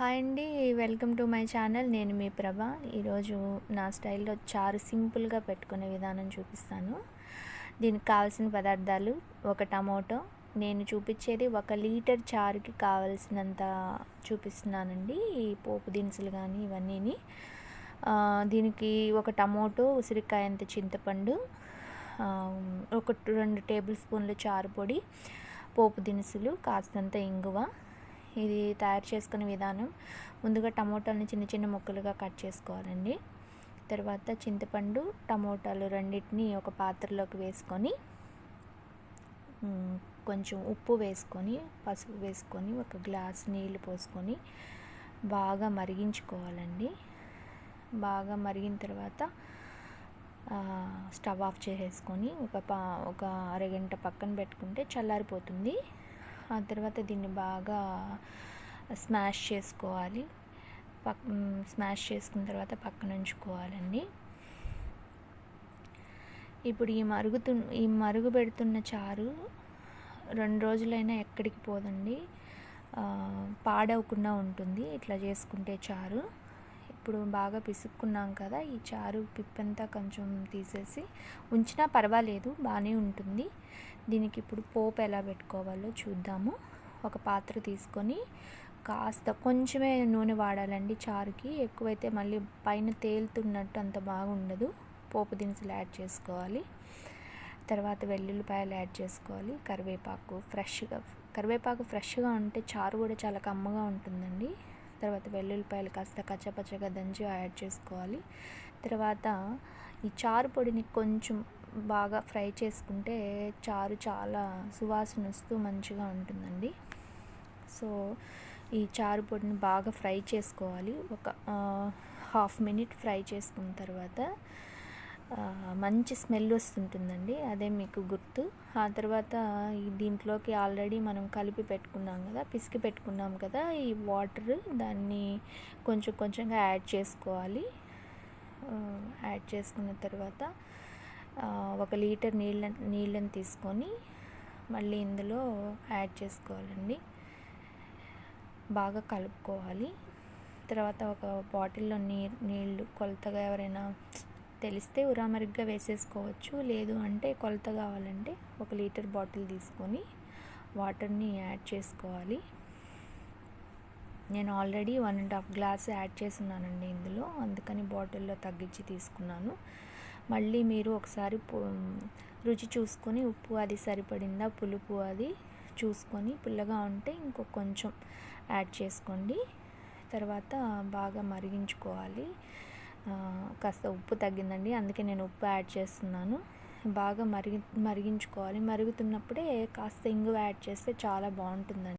Hi అండి welcome to my channel. నేను మీ ప్రభ. ఈరోజు నా స్టైల్లో చారు సింపుల్గా పెట్టుకునే విధానం చూపిస్తాను. దీనికి కావాల్సిన పదార్థాలు ఒక టమోటో నేను చూపించేది ఒక లీటర్ చారుకి కావాల్సినంత చూపిస్తున్నానండి. ఈ పోపు దినుసులు కానీ ఇవన్నీని. దీనికి ఒక టమోటో ఉసిరికాయ అంత చింతపండు ఒక రెండు టేబుల్ స్పూన్లు చారు పొడి పోపు దినుసులు కాస్తంత ఇంగువ ఇది తయారు చేసుకునే విధానం. ముందుగా టమోటాలని చిన్న చిన్న ముక్కలుగా కట్ చేసుకోవాలండి. తర్వాత చింతపండు టమోటాలు రెండింటిని ఒక పాత్రలోకి వేసుకొని కొంచెం ఉప్పు వేసుకొని పసుపు వేసుకొని ఒక గ్లాస్ నీళ్ళు పోసుకొని బాగా మరిగించుకోవాలండి. బాగా మరిగిన తర్వాత స్టవ్ ఆఫ్ చేసేసుకొని ఒక పా ఒక అరగంట పక్కన పెట్టుకుంటే చల్లారిపోతుంది. ఆ తర్వాత దీన్ని బాగా స్మాష్ చేసుకోవాలి. పక్ స్మాష్ చేసుకున్న తర్వాత పక్కన ఉంచుకోవాలండి ఇప్పుడు ఈ మరుగుతు ఈ మరుగు పెడుతున్న చారు రెండు రోజులైనా ఎక్కడికి పోదండి. పాడవకుండా ఉంటుంది. ఇట్లా చేసుకుంటే చారు. ఇప్పుడు బాగా పిసుక్కున్నాం కదా ఈ చారు పిప్పంతా కొంచెం తీసేసి ఉంచినా పర్వాలేదు బాగానే ఉంటుంది. దీనికి ఇప్పుడు పోపు ఎలా పెట్టుకోవాలో చూద్దాము. ఒక పాత్ర తీసుకొని కాస్త కొంచెమే నూనె వాడాలండి చారుకి ఎక్కువైతే మళ్ళీ పైన తేలుతున్నట్టు అంత బాగుండదు. పోపు దినుసులు యాడ్ చేసుకోవాలి. తర్వాత వెల్లుల్లిపాయలు యాడ్ చేసుకోవాలి. కరివేపాకు ఫ్రెష్గా కరివేపాకు ఫ్రెష్గా ఉంటే చారు కూడా చాలా కమ్మగా ఉంటుందండి. తర్వాత వెల్లుల్లిపాయలు కాస్త కచ్చపచ్చగా దంచి యాడ్ చేసుకోవాలి. తర్వాత ఈ చారు పొడిని కొంచెం బాగా ఫ్రై చేసుకుంటే చారు చాలా సువాసన వస్తూ మంచిగా ఉంటుందండి. సో ఈ చారు పొడిని బాగా ఫ్రై చేసుకోవాలి. ఒక హాఫ్ మినిట్ ఫ్రై చేసుకున్న తర్వాత మంచి స్మెల్ వస్తుంటుందండి. అదే మీకు గుర్తు. ఆ తర్వాత ఈ దీంట్లోకి ఆల్రెడీ మనం కలిపి పెట్టుకున్నాం కదా పిసికి పెట్టుకున్నాం కదా ఈ వాటర్ దాన్ని కొంచెం కొంచెంగా యాడ్ చేసుకోవాలి. యాడ్ చేసుకున్న తర్వాత ఒక లీటర్ నీళ్ళ నీళ్ళని తీసుకొని మళ్ళీ ఇందులో యాడ్ చేసుకోవాలండి. బాగా కలుపుకోవాలి. తర్వాత ఒక బాటిల్లో నీరు నీళ్ళు కొలతగా ఎవరైనా తెలిస్తే ఉరామరిగ్గా వేసేసుకోవచ్చు. లేదు అంటే కొలత కావాలంటే ఒక లీటర్ బాటిల్ తీసుకొని వాటర్ని యాడ్ చేసుకోవాలి. నేను already one and half glass add చేస్తున్నానండి ఇందులో. అందుకని బాటిల్లో తగ్గించి తీసుకున్నాను. మళ్ళీ మీరు ఒకసారి రుచి చూసుకొని ఉప్పు అది సరిపడిందా పులుపు అది చూసుకొని పుల్లగా ఉంటే ఇంకో కొంచెం యాడ్ చేసుకోండి. తర్వాత బాగా మరిగించుకోవాలి. కాస్త ఉప్పు తగ్గిందండి. అందుకే నేను ఉప్పు యాడ్ చేస్తున్నాను. బాగా మరిగి మరిగించుకోవాలి. మరుగుతున్నప్పుడే కాస్త ఇంగువ యాడ్ చేస్తే చాలా బాగుంటుందండి.